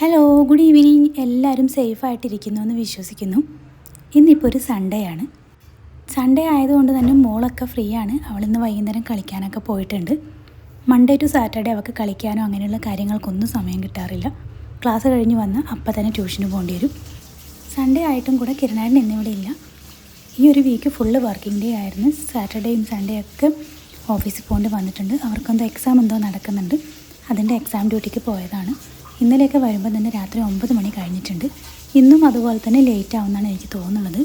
Hello good evening എല്ലാവരും സേഫായിട്ടിരിക്കുന്നു എന്ന് വിശ്വസിക്കുന്നു. ഇന്നിപ്പോൾ ഒരു സൺഡേ ആണ്. സൺഡേ ആയതുകൊണ്ട് തന്നെ മോളൊക്കെ ഫ്രീ ആണ്. അവളിന്ന് വൈകുന്നേരം കളിക്കാനൊക്കെ പോയിട്ടുണ്ട്. മൺഡേ ടു സാറ്റർഡേ അവൾക്ക് കളിക്കാനോ അങ്ങനെയുള്ള കാര്യങ്ങൾക്കൊന്നും സമയം കിട്ടാറില്ല. ക്ലാസ് കഴിഞ്ഞ് വന്ന് അപ്പം തന്നെ ട്യൂഷന് പോകേണ്ടി വരും. സൺഡേ ആയിട്ടും കൂടെ കിരണാടൻ എന്നിവിടെ ഇല്ല. ഈ ഒരു വീക്ക് ഫുള്ള് വർക്കിംഗ് ഡേ ആയിരുന്നു. സാറ്റർഡേയും സൺഡേ ഒക്കെ ഓഫീസിൽ പോകേണ്ടി വന്നിട്ടുണ്ട്. അവർക്കെന്തോ എക്സാം എന്തോ നടക്കുന്നുണ്ട്. അതിന്റെ എക്സാം ഡ്യൂട്ടിക്ക് പോയതാണ്. ഇന്നലെയൊക്കെ വരുമ്പോൾ തന്നെ രാത്രി ഒമ്പത് മണി കഴിഞ്ഞിട്ടുണ്ട്. ഇന്നും അതുപോലെ തന്നെ ലേറ്റ് ആവുമെന്നാണ് എനിക്ക് തോന്നുന്നത്.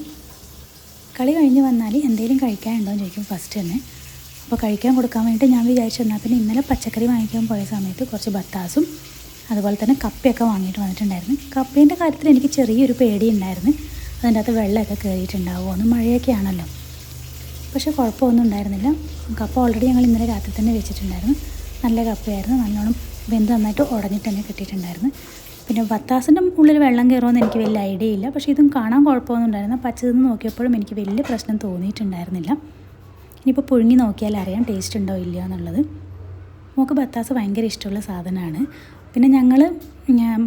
കളി കഴിഞ്ഞ് വന്നാൽ എന്തെങ്കിലും കഴിക്കാനുണ്ടോ എന്ന് ചോദിക്കും ഫസ്റ്റ് തന്നെ. അപ്പോൾ കഴിക്കാൻ കൊടുക്കാൻ വേണ്ടിയിട്ട് ഞാൻ വിചാരിച്ചു പിന്നെ ഇന്നലെ പച്ചക്കറി വാങ്ങിക്കാൻ പോയ സമയത്ത് കുറച്ച് ബത്താസും അതുപോലെ തന്നെ കപ്പയൊക്കെ വാങ്ങിയിട്ട് വന്നിട്ടുണ്ടായിരുന്നു. കപ്പേന്റെ കാര്യത്തിൽ എനിക്ക് ചെറിയൊരു പേടി ഉണ്ടായിരുന്നു. അതിന്റെ അകത്ത് വെള്ളമൊക്കെ കയറിയിട്ടുണ്ടാവുമോ ഒന്ന് മഴയൊക്കെ ആണല്ലോ. പക്ഷേ കുഴപ്പമൊന്നും ഉണ്ടായിരുന്നില്ല. കപ്പ ഓൾറെഡി ഞങ്ങൾ ഇന്നലെ രാത്രി തന്നെ വെച്ചിട്ടുണ്ടായിരുന്നു. നല്ല കപ്പയായിരുന്നു. നല്ലോണം വെന്ത് നന്നായിട്ട് ഉടഞ്ഞിട്ട് തന്നെ കിട്ടിയിട്ടുണ്ടായിരുന്നു. പിന്നെ ബത്താസിന്റെ ഉള്ളിൽ വെള്ളം കയറുമെന്ന് എനിക്ക് വലിയ ഐഡിയ ഇല്ല. പക്ഷേ ഇതും കാണാൻ കുഴപ്പമൊന്നും ഉണ്ടായിരുന്നു പച്ചതെന്ന് നോക്കിയപ്പോഴും എനിക്ക് വലിയ പ്രശ്നം തോന്നിയിട്ടുണ്ടായിരുന്നില്ല. ഇനിയിപ്പോൾ പുഴുങ്ങി നോക്കിയാൽ അറിയാം ടേസ്റ്റ് ഉണ്ടോ ഇല്ലയോ എന്നുള്ളത്. നമുക്ക് ബത്താസ് ഭയങ്കര ഇഷ്ടമുള്ള സാധനമാണ്. പിന്നെ ഞങ്ങൾ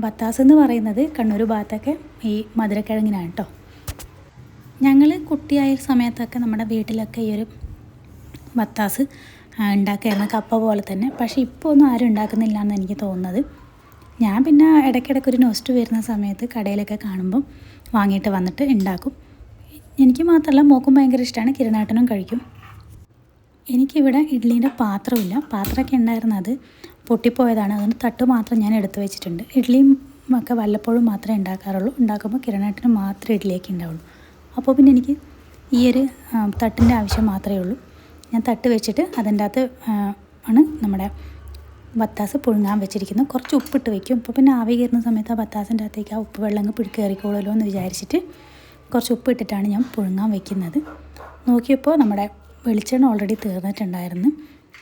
ബത്താസ് എന്ന് പറയുന്നത് കണ്ണൂർ ഭാഗത്തൊക്കെ ഈ മധുരക്കിഴങ്ങിനാണ് കേട്ടോ. ഞങ്ങൾ കുട്ടിയായ സമയത്തൊക്കെ നമ്മുടെ വീട്ടിലൊക്കെ ഈ ഒരു ബത്താസ് ഉണ്ടാക്കുകയായിരുന്നു കപ്പ പോലെ തന്നെ. പക്ഷേ ഇപ്പോൾ ഒന്നും ആരും ഉണ്ടാക്കുന്നില്ല എന്ന് എനിക്ക് തോന്നുന്നത്. ഞാൻ പിന്നെ ഇടയ്ക്കിടയ്ക്ക് ഒരു നോസ്റ്റ് വരുന്ന സമയത്ത് കടയിലൊക്കെ കാണുമ്പം വാങ്ങിയിട്ട് വന്നിട്ട് ഉണ്ടാക്കും. എനിക്ക് മാത്രമല്ല മോക്കും ഭയങ്കര ഇഷ്ടമാണ്. കിരണാട്ടനും കഴിക്കും. എനിക്കിവിടെ ഇഡ്ഡലീന്റെ പാത്രമില്ല. പാത്രമൊക്കെ ഉണ്ടായിരുന്നത് പൊട്ടിപ്പോയതാണ്. അതുകൊണ്ട് തട്ട് മാത്രം ഞാൻ എടുത്തു വെച്ചിട്ടുണ്ട്. ഇഡ്ഡലിയും ഒക്കെ വല്ലപ്പോഴും മാത്രമേ ഉണ്ടാക്കാറുള്ളൂ. ഉണ്ടാക്കുമ്പോൾ കിരണാട്ടിന് മാത്രമേ ഇഡ്ഡലിയൊക്കെ ഉണ്ടാവുള്ളൂ. അപ്പോൾ പിന്നെ എനിക്ക് ഈ ഒരു തട്ടിന്റെ ആവശ്യം മാത്രമേ ഉള്ളൂ. ഞാൻ തട്ട് വെച്ചിട്ട് അതിന്റെ അകത്ത് ആണ് നമ്മുടെ ബത്താസ് പുഴുങ്ങാൻ വെച്ചിരിക്കുന്നത് കുറച്ച് ഉപ്പിട്ട് വെക്കും. അപ്പോൾ പിന്നെ ആവി കയറുന്ന സമയത്ത് ആ ബത്താസിന്റെ അകത്തേക്ക് ആ ഉപ്പ് വെള്ളം അങ്ങ് പിടിക്ക് കയറിക്കോളുമല്ലോ എന്ന് വിചാരിച്ചിട്ട് കുറച്ച് ഉപ്പ് ഇട്ടിട്ടാണ് ഞാൻ പുഴുങ്ങാൻ വെക്കുന്നത്. നോക്കിയപ്പോൾ നമ്മുടെ വെളിച്ചെണ്ണ ഓൾറെഡി തീർന്നിട്ടുണ്ടായിരുന്നു.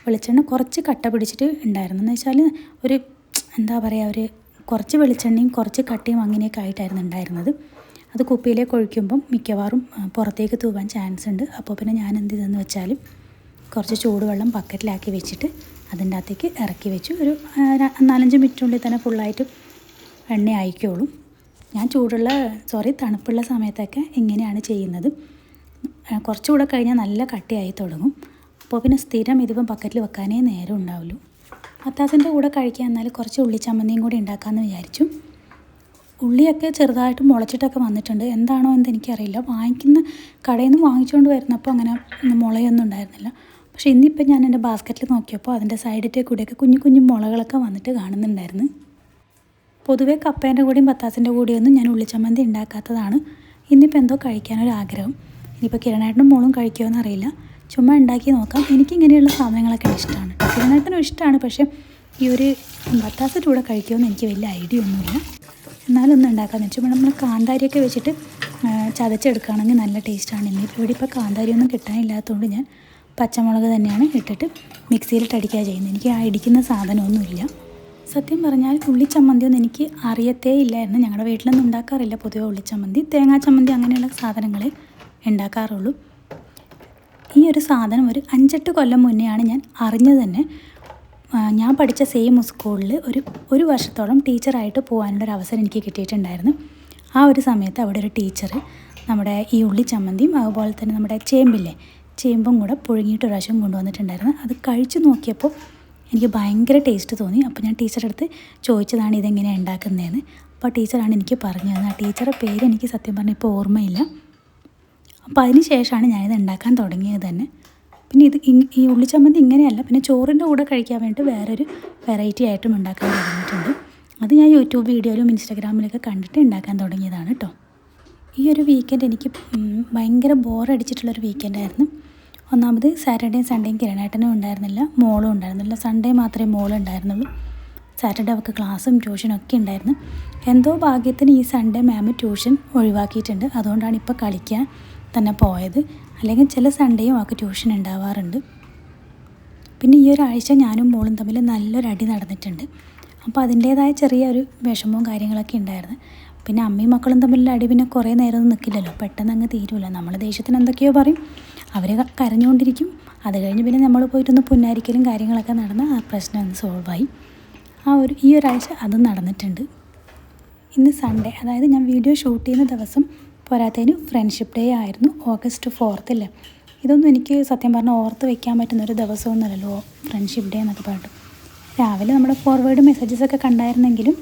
വെളിച്ചെണ്ണ കുറച്ച് കട്ട പിടിച്ചിട്ട് ഉണ്ടായിരുന്നു. എന്ന് വെച്ചാൽ ഒരു എന്താ പറയുക ഒരു കുറച്ച് വെളിച്ചെണ്ണയും കുറച്ച് കട്ടിയും അങ്ങനെയൊക്കെ ആയിട്ടായിരുന്നു ഉണ്ടായിരുന്നത്. അത് കുപ്പിയിലേക്ക് ഒഴിക്കുമ്പം മിക്കവാറും പുറത്തേക്ക് തൂവാൻ ചാൻസ് ഉണ്ട്. അപ്പോൾ പിന്നെ ഞാൻ എന്ത് ചെയ്തെന്ന് വെച്ചാൽ കുറച്ച് ചൂടുവെള്ളം ബക്കറ്റിലാക്കി വെച്ചിട്ട് അതിന്റെ അകത്തേക്ക് ഇറക്കി വെച്ചു. ഒരു നാലഞ്ച് മിനിറ്റിനുള്ളിൽ തന്നെ ഫുള്ളായിട്ട് എണ്ണ അയക്കോളും ഞാൻ ചൂടുള്ള സോറി തണുപ്പുള്ള സമയത്തൊക്കെ ഇങ്ങനെയാണ് ചെയ്യുന്നത്. കുറച്ചുകൂടെ കഴിഞ്ഞാൽ നല്ല കട്ടിയായി തുടങ്ങും. അപ്പോൾ പിന്നെ സ്ഥിരം ഇതിപ്പം ബക്കറ്റിൽ വെക്കാനേ നേരം ഉണ്ടാവുള്ളൂ. അത്താസിന്റെ കൂടെ കഴിക്കാൻ എന്നാൽ കുറച്ച് ഉള്ളിച്ചമ്മന്തിയും കൂടി ഉണ്ടാക്കാമെന്ന് വിചാരിച്ചു. ഉള്ളിയൊക്കെ ചെറുതായിട്ട് മുളച്ചിട്ടൊക്കെ വന്നിട്ടുണ്ട്. എന്താണോ എന്ന് എനിക്കറിയില്ല. വാങ്ങിക്കുന്ന കടയിൽ നിന്ന് വാങ്ങിച്ചുകൊണ്ട് വരുന്നപ്പോൾ അങ്ങനെ മുളയൊന്നും ഉണ്ടായിരുന്നില്ല. പക്ഷേ ഇന്നിപ്പോൾ ഞാൻ എന്റെ ബാസ്ക്കറ്റിൽ നോക്കിയപ്പോൾ അതിന്റെ സൈഡിന്റെ കൂടെയൊക്കെ കുഞ്ഞു കുഞ്ഞു മുളകളൊക്കെ വന്നിട്ട് കാണുന്നുണ്ടായിരുന്നു. പൊതുവേ കപ്പേന്റെ കൂടെയും പത്താസിന്റെ കൂടെയൊന്നും ഞാൻ ഉള്ളിച്ചമ്മന്തി ഉണ്ടാക്കാത്തതാണ്. ഇന്നിപ്പോൾ എന്തോ കഴിക്കാനൊരാഗ്രഹം ഇനിയിപ്പോൾ കിരണേട്ടനും മോളും കഴിക്കുമോ അറിയില്ല ചുമ്മാ ഉണ്ടാക്കി നോക്കാം. എനിക്കിങ്ങനെയുള്ള സാധനങ്ങളൊക്കെ ഇഷ്ടമാണ്. കിരണേട്ടനും ഇഷ്ടമാണ്. പക്ഷേ ഈ ഒരു ബത്താസിന്റെ കൂടെ കഴിക്കുമെന്ന് എനിക്ക് വലിയ ഐഡിയ ഒന്നുമില്ല. എന്നാലും ഒന്ന് ഉണ്ടാക്കാമെന്ന് വെച്ചാൽ നമ്മൾ കാന്താരിയൊക്കെ വെച്ചിട്ട് ചതച്ചെടുക്കുകയാണെങ്കിൽ നല്ല ടേസ്റ്റാണ്. ഇന്നിപ്പോൾ ഇവിടെ ഇപ്പോൾ കാന്താരിയൊന്നും കിട്ടാനില്ലാത്തതുകൊണ്ട് ഞാൻ പച്ചമുളക് തന്നെയാണ് ഇട്ടിട്ട് മിക്സിയിലിട്ട് അടിക്കുക ചെയ്യുന്നത്. എനിക്ക് ആ ഇടിക്കുന്ന സാധനമൊന്നുമില്ല. സത്യം പറഞ്ഞാൽ ഉള്ളിച്ചമ്മന്തിയൊന്നും എനിക്ക് അറിയത്തേ ഇല്ലായിരുന്നു ഞങ്ങളുടെ വീട്ടിലൊന്നും ഉണ്ടാക്കാറില്ല. പൊതുവെ ഉള്ളിച്ചമ്മന്തി തേങ്ങാ ചമ്മന്തി അങ്ങനെയുള്ള സാധനങ്ങളെ ഉണ്ടാക്കാറുള്ളൂ. ഈ ഒരു സാധനം ഒരു അഞ്ചെട്ട് കൊല്ലം മുന്നെയാണ് ഞാൻ അറിഞ്ഞത് തന്നെ. ഞാൻ പഠിച്ച സെയിം സ്കൂളിൽ ഒരു ഒരു വർഷത്തോളം ടീച്ചറായിട്ട് പോകാനുള്ളൊരു അവസരം എനിക്ക് കിട്ടിയിട്ടുണ്ടായിരുന്നു. ആ ഒരു സമയത്ത് അവിടെ ഒരു ടീച്ചർ നമ്മുടെ ഈ ഉള്ളിച്ചമ്മന്തിയും അതുപോലെ തന്നെ നമ്മുടെ ചേമ്പില്ലേ ചേമ്പും കൂടെ പുഴുങ്ങിയിട്ട് പ്രാവശ്യം കൊണ്ടുവന്നിട്ടുണ്ടായിരുന്നു. അത് കഴിച്ചു നോക്കിയപ്പോൾ എനിക്ക് ഭയങ്കര ടേസ്റ്റ് തോന്നി. അപ്പോൾ ഞാൻ ടീച്ചറുടെ അടുത്ത് ചോദിച്ചതാണ് ഇതെങ്ങനെയാണ് ഉണ്ടാക്കുന്നതെന്ന്. അപ്പോൾ ടീച്ചറാണ് എനിക്ക് പറഞ്ഞു തന്നത്. ആ ടീച്ചറുടെ പേര് എനിക്ക് സത്യം പറഞ്ഞാൽ ഇപ്പോൾ ഓർമ്മയില്ല. അപ്പോൾ അതിന് ശേഷമാണ് ഞാനിത് ഉണ്ടാക്കാൻ തുടങ്ങിയത് തന്നെ. പിന്നെ ഇത് ഈ ഉള്ളിച്ചമ്മന്തി ഇങ്ങനെയല്ല പിന്നെ ചോറിന്റെ കൂടെ കഴിക്കാൻ വേണ്ടിയിട്ട് വേറൊരു വെറൈറ്റി ആയിട്ടും ഉണ്ടാക്കാൻ തുടങ്ങിയിട്ടുണ്ട്. അത് ഞാൻ യൂട്യൂബ് വീഡിയോയിലും ഇൻസ്റ്റാഗ്രാമിലൊക്കെ കണ്ടിട്ട് ഉണ്ടാക്കാൻ തുടങ്ങിയതാണ് കേട്ടോ. ഈ ഒരു വീക്കെൻഡ് എനിക്ക് ഭയങ്കര ബോറടിച്ചിട്ടുള്ളൊരു വീക്കെൻഡായിരുന്നു ഒന്നാമത് സാറ്റർഡേയും സൺഡേയും കിരണേട്ടനും ഉണ്ടായിരുന്നില്ല മോളും ഉണ്ടായിരുന്നില്ല. സൺഡേ മാത്രമേ മോളും ഉണ്ടായിരുന്നുള്ളൂ. സാറ്റർഡേ അവൾക്ക് ക്ലാസ്സും ട്യൂഷനും ഒക്കെ ഉണ്ടായിരുന്നു. എന്തോ ഭാഗ്യത്തിന് ഈ സൺഡേ മാം ട്യൂഷൻ ഒഴിവാക്കിയിട്ടുണ്ട്. അതുകൊണ്ടാണ് ഇപ്പോൾ കളിക്കാൻ തന്നെ പോയത്. അല്ലെങ്കിൽ ചില സൺഡേയും അവൾക്ക് ട്യൂഷൻ ഉണ്ടാവാറുണ്ട്. പിന്നെ ഈ ഒരാഴ്ച ഞാനും മോളും തമ്മിൽ നല്ലൊരു അടി നടന്നിട്ടുണ്ട്. അപ്പോൾ അതിന്റേതായ ചെറിയൊരു വിഷമവും കാര്യങ്ങളൊക്കെ ഉണ്ടായിരുന്നു. പിന്നെ അമ്മയും മക്കളും തമ്മിലുള്ള അടി പിന്നെ കുറേ നേരം നിൽക്കില്ലല്ലോ. പെട്ടെന്ന് അങ്ങ് തീരുമല്ലോ നമ്മൾ ദേഷ്യത്തിന് എന്തൊക്കെയോ പറയും. അവർ കരഞ്ഞുകൊണ്ടിരിക്കും അത് കഴിഞ്ഞ് പിന്നെ നമ്മൾ പോയിട്ടൊന്ന് പുന്നാരിക്കലും കാര്യങ്ങളൊക്കെ നടന്ന് ആ പ്രശ്നം ഒന്ന് സോൾവായി ആ ഒരു ഈ ഒരാഴ്ച അത് നടന്നിട്ടുണ്ട്. ഇന്ന് സൺഡേ അതായത് ഞാൻ വീഡിയോ ഷൂട്ട് ചെയ്യുന്ന ദിവസം പോരാത്തതിന് ഫ്രണ്ട്ഷിപ്പ് ഡേ ആയിരുന്നു ഓഗസ്റ്റ് ഫോർത്തല്ലേ ഇതൊന്നും എനിക്ക് സത്യം പറഞ്ഞാൽ ഓർത്ത് വെക്കാൻ പറ്റുന്ന ഒരു ദിവസമൊന്നുമല്ലല്ലോ ഫ്രണ്ട്ഷിപ്പ് ഡേ എന്നൊക്കെ പറഞ്ഞിട്ട്. രാവിലെ നമ്മുടെ ഫോർവേഡ് മെസ്സേജസ് ഒക്കെ കണ്ടായിരുന്നെങ്കിലും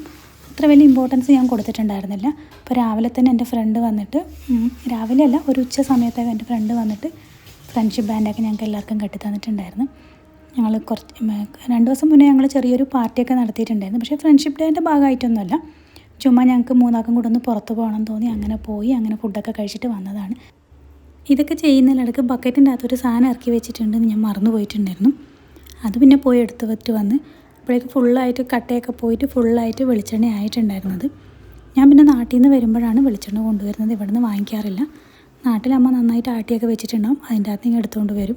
അത്ര വലിയ ഇമ്പോർട്ടൻസ് ഞാൻ കൊടുത്തിട്ടുണ്ടായിരുന്നില്ല. അപ്പോൾ രാവിലെ തന്നെ എന്റെ ഫ്രണ്ട് വന്നിട്ട് രാവിലെ അല്ല ഒരു ഉച്ച സമയത്തൊക്കെ എന്റെ ഫ്രണ്ട് വന്നിട്ട് ഫ്രണ്ട്ഷിപ്പ് ബാൻഡൊക്കെ ഞങ്ങൾക്ക് എല്ലാവർക്കും കെട്ടിത്തന്നിട്ടുണ്ടായിരുന്നു. ഞങ്ങൾ കുറച്ച് രണ്ട് ദിവസം മുന്നേ ഞങ്ങൾ ചെറിയൊരു പാർട്ടിയൊക്കെ നടത്തിയിട്ടുണ്ടായിരുന്നു. പക്ഷേ ഫ്രണ്ട്ഷിപ്പ് ഡേന്റെ ഭാഗമായിട്ടൊന്നുമല്ല. ചുമ്മാ ഞങ്ങൾക്ക് മൂന്നാക്കും കൂടെ ഒന്ന് പുറത്ത് പോകണം തോന്നി അങ്ങനെ പോയി അങ്ങനെ ഫുഡൊക്കെ കഴിച്ചിട്ട് വന്നതാണ്. ഇതൊക്കെ ചെയ്യുന്നതിലിടക്ക് ബക്കറ്റിന്റെ അകത്തൊരു സാധനം ഇറക്കി വെച്ചിട്ടുണ്ടെന്ന് ഞാൻ മറന്നു പോയിട്ടുണ്ടായിരുന്നു. അത് പിന്നെ പോയി എടുത്ത് വെച്ച് വന്ന് അപ്പോഴേക്ക് ഫുള്ളായിട്ട് കട്ടയൊക്കെ പോയിട്ട് ഫുള്ളായിട്ട് വെളിച്ചെണ്ണ ആയിട്ടുണ്ടായിരുന്നത്. ഞാൻ പിന്നെ നാട്ടിൽ നിന്ന് വരുമ്പോഴാണ് വെളിച്ചെണ്ണ കൊണ്ടുവരുന്നത്. ഇവിടെ നിന്ന് വാങ്ങിക്കാറില്ല. നാട്ടിലമ്മ നന്നായിട്ട് ആട്ടിയൊക്കെ വെച്ചിട്ടുണ്ടാവും. അതിന്റെ അകത്ത് ഇങ്ങനെ എടുത്തുകൊണ്ട് വരും.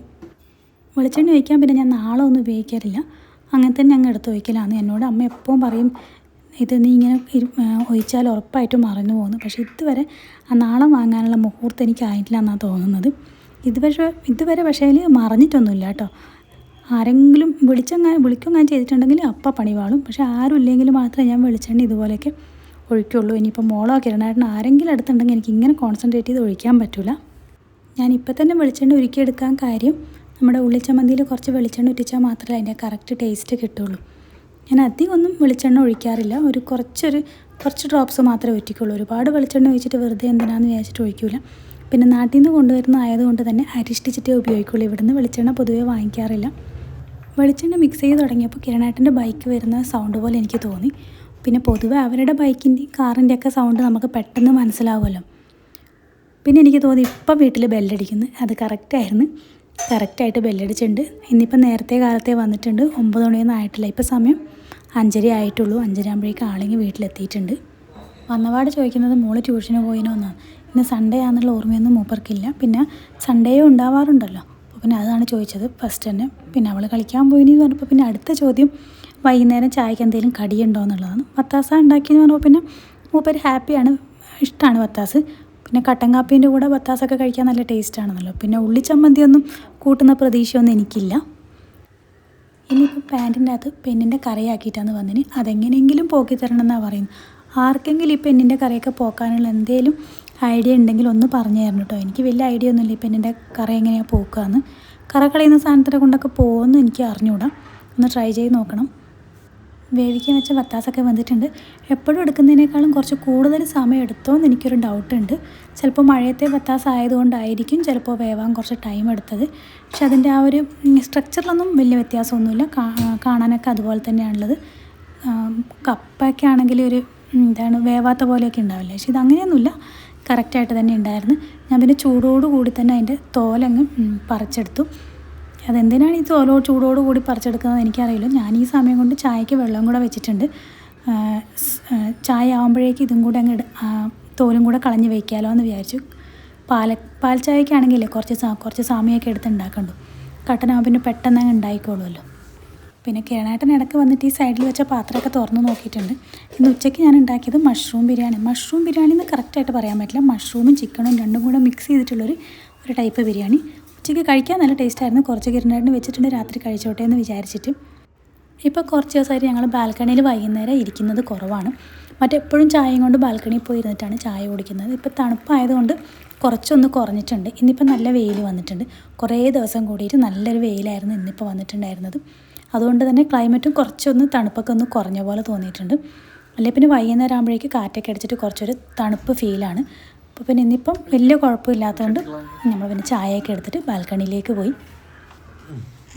വെളിച്ചെണ്ണ ഒഴിക്കാൻ പിന്നെ ഞാൻ നാളെ ഒന്നും ഉപയോഗിക്കാറില്ല. അങ്ങനെ തന്നെ അങ്ങ് എടുത്ത് ഒഴിക്കലാണ്. എന്നോട് അമ്മ എപ്പോഴും പറയും ഇത് നീ ഇങ്ങനെ ഒഴിച്ചാൽ ഉറപ്പായിട്ടും മറന്നു പോകുന്നു. പക്ഷേ ഇതുവരെ ആ നാളെ വാങ്ങാനുള്ള മുഹൂർത്തം എനിക്കായിട്ടില്ല എന്നാണ് തോന്നുന്നത്. ഇതുവരെ ഇതുവരെ പക്ഷേ മറന്നിട്ടൊന്നുമില്ല കേട്ടോ. ആരെങ്കിലും വിളിച്ചെങ്ങാൻ വിളിക്കും ഞാൻ ചെയ്തിട്ടുണ്ടെങ്കിൽ അപ്പം പണിവാളും പക്ഷേ ആരും ഇല്ലെങ്കിൽ മാത്രമേ ഞാൻ വെളിച്ചെണ്ണ ഇതുപോലെയൊക്കെ ഒഴിക്കുള്ളൂ. ഇനിയിപ്പോൾ മോളോ കിരണായിട്ട് ആരെങ്കിലും അടുത്തുണ്ടെങ്കിൽ എനിക്ക് ഇങ്ങനെ കോൺസെൻട്രേറ്റ് ചെയ്ത് ഒഴിക്കാൻ പറ്റില്ല ഞാനിപ്പോൾ തന്നെ വെളിച്ചെണ്ണ ഉരുക്കിയെടുക്കാൻ കാര്യം നമ്മുടെ ഉള്ളിച്ചമ്മന്തിയിൽ കുറച്ച് വെളിച്ചെണ്ണ ഉറ്റിച്ചാൽ മാത്രമേ അതിന്റെ കറക്റ്റ് ടേസ്റ്റ് കിട്ടുള്ളൂ. ഞാൻ അധികം ഒന്നും വെളിച്ചെണ്ണ ഒഴിക്കാറില്ല. ഒരു കുറച്ചൊരു കുറച്ച് ഡ്രോപ്സ് മാത്രമേ ഒറ്റിക്കുള്ളൂ ഒരുപാട് വെളിച്ചെണ്ണ ഒഴിച്ചിട്ട് വെറുതെ എന്തിനാണെന്ന് വിചാരിച്ചിട്ട് ഒഴിക്കില്ല പിന്നെ നാട്ടിൽ നിന്ന് കൊണ്ടുവരുന്ന ആയതുകൊണ്ട് തന്നെ അരിഷ്ടിച്ചിട്ടേ ഉപയോഗിക്കുള്ളൂ. ഇവിടുന്ന് വെളിച്ചെണ്ണ പൊതുവേ വാങ്ങിക്കാറില്ല. വെളിച്ചെണ്ണ മിക്സ് ചെയ്ത് തുടങ്ങിയപ്പോൾ കിരണേട്ടന്റെ ബൈക്ക് വരുന്ന സൗണ്ട് പോലെ എനിക്ക് തോന്നി. പിന്നെ പൊതുവെ അവരുടെ ബൈക്കിന്റെയും കാറിന്റെയൊക്കെ സൗണ്ട് നമുക്ക് പെട്ടെന്ന് മനസ്സിലാവുമല്ലോ. പിന്നെ എനിക്ക് തോന്നി ഇപ്പം വീട്ടിൽ ബെല്ലടിക്കുന്നു. അത് കറക്റ്റായിരുന്നു കറക്റ്റായിട്ട് ബെല്ലടിച്ചിട്ടുണ്ട്. ഇന്നിപ്പം നേരത്തെ കാലത്തെ വന്നിട്ടുണ്ട്. ഒമ്പത് മണിയൊന്നും ആയിട്ടില്ല. ഇപ്പം സമയം അഞ്ചര ആയിട്ടുള്ളൂ. അഞ്ചര ആകുമ്പോഴേക്കും ആളെങ്കിൽ വീട്ടിലെത്തിയിട്ടുണ്ട്. വന്നപാട് ചോദിക്കുന്നത് മോൾ ട്യൂഷന് പോയിനോ എന്നാണ് ഇന്ന് സൺഡേ ആണെന്നുള്ള ഓർമ്മയൊന്നും മൂപ്പർക്കില്ല. പിന്നെ സൺഡേയോ ഉണ്ടാവാറുണ്ടല്ലോ. അപ്പോൾ പിന്നെ അതാണ് ചോദിച്ചത്. ഫസ്റ്റ് തന്നെ. പിന്നെ അവൾ കളിക്കാൻ പോയിനി എന്ന് പറഞ്ഞപ്പോൾ പിന്നെ അടുത്ത ചോദ്യം വൈകുന്നേരം ചായക്ക് എന്തെങ്കിലും കടിയുണ്ടോ എന്നുള്ളതാണ്. വത്താസ ഉണ്ടാക്കിയെന്ന് പറഞ്ഞപ്പോൾ പിന്നെ മൂപ്പര് ഹാപ്പിയാണ്. ഇഷ്ടമാണ് വത്താസ് പിന്നെ കട്ടൻ കാപ്പീന്റെ കൂടെ ബത്താസൊക്കെ കഴിക്കാൻ നല്ല ടേസ്റ്റ് ആണെന്നല്ലോ പിന്നെ ഉള്ളി ചമ്മന്തിയൊന്നും കൂട്ടുന്ന പ്രതീക്ഷയൊന്നും എനിക്കില്ല. ഇനിയിപ്പോൾ പാന്റിന്റെ അകത്ത് പെണ്ണിന്റെ കറിയാക്കിയിട്ടാണ് വന്നിന് അതെങ്ങനെയെങ്കിലും പോക്കി തരണം എന്നാണ് പറയുന്നത്. ആർക്കെങ്കിലും ഈ പെണ്ണിന്റെ കറിയൊക്കെ പോക്കാനുള്ള എന്തെങ്കിലും ഐഡിയ ഉണ്ടെങ്കിൽ ഒന്ന് പറഞ്ഞു തരണം കേട്ടോ. എനിക്ക് വലിയ ഐഡിയ ഒന്നുമില്ല ഈ പെണ്ണിന്റെ കറി എങ്ങനെയാണ് പോക്കുകയെന്ന് കറ കളയുന്ന സാധനത്തിനെ കൊണ്ടൊക്കെ പോകുമെന്ന് എനിക്ക് അറിഞ്ഞുകൂടാ. ഒന്ന് ട്രൈ ചെയ്ത് നോക്കണം. വേവിക്കാൻ വെച്ച പത്താസൊക്കെ വന്നിട്ടുണ്ട്. എപ്പോഴും എടുക്കുന്നതിനേക്കാളും കുറച്ച് കൂടുതൽ സമയം എടുത്തോ എന്ന് എനിക്കൊരു ഡൗട്ടുണ്ട്. ചിലപ്പോൾ മഴയത്തെ വത്താസ് ആയതുകൊണ്ടായിരിക്കും ചിലപ്പോൾ വേവാൻ കുറച്ച് ടൈം എടുത്തത്. പക്ഷെ അതിന്റെ ആ ഒരു സ്ട്രക്ചറിലൊന്നും വലിയ വ്യത്യാസമൊന്നുമില്ല. കാണാനൊക്കെ അതുപോലെ തന്നെയാണുള്ളത്. കപ്പൊക്കെ ആണെങ്കിൽ ഒരു എന്താണ് വേവാത്ത പോലെയൊക്കെ ഉണ്ടാവില്ലേ? പക്ഷെ ഇത് അങ്ങനെയൊന്നുമില്ല കറക്റ്റായിട്ട് തന്നെ ഉണ്ടായിരുന്നു. ഞാൻ പിന്നെ ചൂടോടുകൂടി തന്നെ അതിന്റെ തോലങ്ങ് പറിച്ചെടുത്തു. അതെന്തിനാണ് ഈ തോലോ ചൂടോട് കൂടി പറിച്ചെടുക്കുന്നത് എനിക്കറിയില്ല. ഞാൻ ഈ സമയം കൊണ്ട് ചായക്ക് വെള്ളം കൂടെ വെച്ചിട്ടുണ്ട്. ചായ ആകുമ്പോഴേക്ക് ഇതും കൂടെ അങ്ങ് തോലും കൂടെ കളഞ്ഞ് വയ്ക്കാമല്ലോ എന്ന് വിചാരിച്ചു. പാല പാൽ ചായക്കാണെങ്കിലേ കുറച്ച് സാ കുറച്ച് സമയമൊക്കെ എടുത്ത് ഉണ്ടാക്കണ്ടു. കട്ടനാകുമ്പോൾ പിന്നെ പെട്ടെന്ന് അങ്ങ് ഉണ്ടായിക്കോളുമല്ലോ. പിന്നെ കിരണേട്ടൻ ഇടയ്ക്ക് വന്നിട്ട് ഈ സൈഡിൽ വെച്ച പാത്രമൊക്കെ തുറന്ന് നോക്കിയിട്ടുണ്ട്. ഇന്ന് ഉച്ചയ്ക്ക് ഞാൻ ഉണ്ടാക്കിയത് മഷ്റൂം ബിരിയാണി. മഷ്റൂം ബിരിയാണി എന്ന് കറക്റ്റായിട്ട് പറയാൻ പറ്റില്ല. മഷ്റൂമും ചിക്കനും രണ്ടും കൂടെ മിക്സ് ചെയ്തിട്ടുള്ളൊരു ഒരു ടൈപ്പ് ബിരിയാണി. ഉച്ചയ്ക്ക് കഴിക്കാൻ നല്ല ടേസ്റ്റായിരുന്നു കുറച്ച് കിരണായിട്ട് വെച്ചിട്ടുണ്ട്. രാത്രി കഴിച്ചോട്ടെ എന്ന് വിചാരിച്ചിട്ട്. ഇപ്പോൾ കുറച്ച് ദിവസമായിട്ട് ഞങ്ങൾ ബാൽക്കണിയിൽ വൈകുന്നേരം ഇരിക്കുന്നത് കുറവാണ്. മറ്റെപ്പോഴും ചായയും കൊണ്ട് ബാൽക്കണിയിൽ പോയി ഇരുന്നിട്ടാണ് ചായ കുടിക്കുന്നത്. ഇപ്പോൾ തണുപ്പായതുകൊണ്ട് കുറച്ചൊന്ന് കുറഞ്ഞിട്ടുണ്ട്. ഇന്നിപ്പോൾ നല്ല വെയിൽ വന്നിട്ടുണ്ട്. കുറേ ദിവസം കൂടിയിട്ട് നല്ലൊരു വെയിലായിരുന്നു ഇന്നിപ്പോൾ വന്നിട്ടുണ്ടായിരുന്നത്. അതുകൊണ്ട് തന്നെ ക്ലൈമറ്റും കുറച്ചൊന്ന് തണുപ്പൊക്കെ ഒന്ന് കുറഞ്ഞ പോലെ തോന്നിയിട്ടുണ്ട്. അല്ലെങ്കിൽ പിന്നെ വൈകുന്നേരം ആകുമ്പോഴേക്ക് കാറ്റൊക്കെ അടിച്ചിട്ട് കുറച്ചൊരു തണുപ്പ് ഫീലാണ് അപ്പോൾ പിന്നെ ഇന്നിപ്പം വലിയ കുഴപ്പമില്ലാത്തതുകൊണ്ട് നമ്മൾ പിന്നെ ചായയൊക്കെ എടുത്തിട്ട് ബാൽക്കണിയിലേക്ക് പോയി.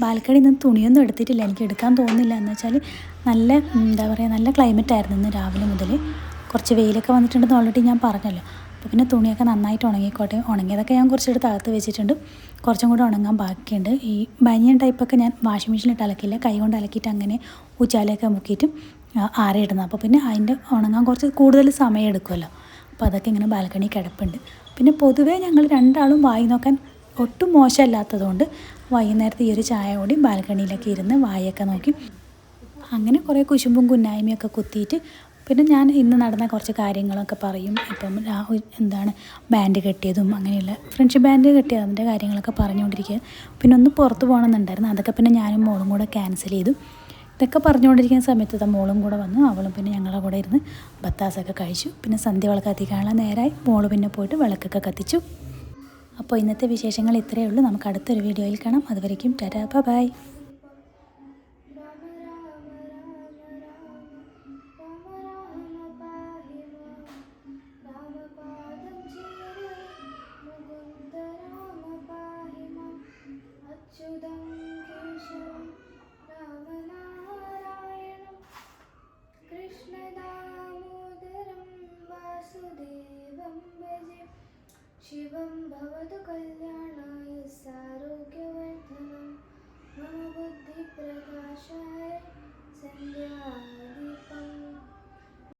ബാൽക്കണിയിൽ നിന്ന് തുണിയൊന്നും എടുത്തിട്ടില്ല. എനിക്ക് എടുക്കാൻ തോന്നുന്നില്ല. എന്ന് വെച്ചാൽ നല്ല എന്താ പറയുക നല്ല ക്ലൈമറ്റ് ആയിരുന്നു ഇന്ന് രാവിലെ മുതൽ കുറച്ച് വെയിലൊക്കെ വന്നിട്ടുണ്ടെന്ന് ഓൾറെഡി ഞാൻ പറഞ്ഞല്ലോ. അപ്പോൾ പിന്നെ തുണിയൊക്കെ നന്നായിട്ട് ഉണങ്ങിക്കോട്ടെ. ഉണങ്ങിയതൊക്കെ ഞാൻ കുറച്ചെടുത്ത് അകത്ത് വെച്ചിട്ടുണ്ട്. കുറച്ചും കൂടെ ഉണങ്ങാൻ ബാക്കിയുണ്ട്. ഈ ബനിയൻ ടൈപ്പൊക്കെ ഞാൻ വാഷിംഗ് മെഷീനിലിട്ട് അലക്കില്ല കൈ കൊണ്ട് അലക്കിയിട്ട് അങ്ങനെ ഉച്ചാലയൊക്കെ മുക്കിയിട്ട് ആ, ആറിയിടുന്നത് അപ്പോൾ പിന്നെ അതിന്റെ ഉണങ്ങാൻ കുറച്ച് കൂടുതൽ സമയം എടുക്കുമല്ലോ. അപ്പോൾ അതൊക്കെ ഇങ്ങനെ ബാൽക്കണി കിടപ്പുണ്ട്. പിന്നെ പൊതുവേ ഞങ്ങൾ രണ്ടാളും വായി നോക്കാൻ ഒട്ടും മോശമല്ലാത്തതുകൊണ്ട് വൈകുന്നേരത്തെ ഈ ഒരു ചായ കൂടി ബാൽക്കണിയിലൊക്കെ ഇരുന്ന് വായൊക്കെ നോക്കി. അങ്ങനെ കുറേ കുശുമ്പും കുന്നായ്മയൊക്കെ കുത്തിയിട്ട് പിന്നെ ഞാൻ ഇന്ന് നടന്ന കുറച്ച് കാര്യങ്ങളൊക്കെ പറയും. ഇപ്പം എന്താണ് ബാൻഡ് കെട്ടിയതും അങ്ങനെയുള്ള ഫ്രണ്ട്ഷിപ്പ് ബാൻഡ് കെട്ടിയത് അതിന്റെ കാര്യങ്ങളൊക്കെ പറഞ്ഞുകൊണ്ടിരിക്കുക പിന്നെ ഒന്ന് പുറത്ത് പോകണമെന്നുണ്ടായിരുന്നു. അതൊക്കെ പിന്നെ ഞാനും മോളും കൂടെ ക്യാൻസൽ ചെയ്തു. ഇതൊക്കെ പറഞ്ഞുകൊണ്ടിരിക്കുന്ന സമയത്ത് ഇതാ മോളും കൂടെ വന്നു. അവളും പിന്നെ ഞങ്ങളുടെ കൂടെ ഇരുന്ന് ബത്താസൊക്കെ കഴിച്ചു. പിന്നെ സന്ധ്യ വിളക്ക് കത്തിക്കാനുള്ള നേരമായി മോൾ പിന്നെ പോയിട്ട് വിളക്കൊക്കെ കത്തിച്ചു. അപ്പോൾ ഇന്നത്തെ വിശേഷങ്ങൾ ഇത്രയേ ഉള്ളൂ. നമുക്ക് അടുത്തൊരു വീഡിയോയിൽ കാണാം. അതുവരയ്ക്കും ടാറ്റാ. ബൈ.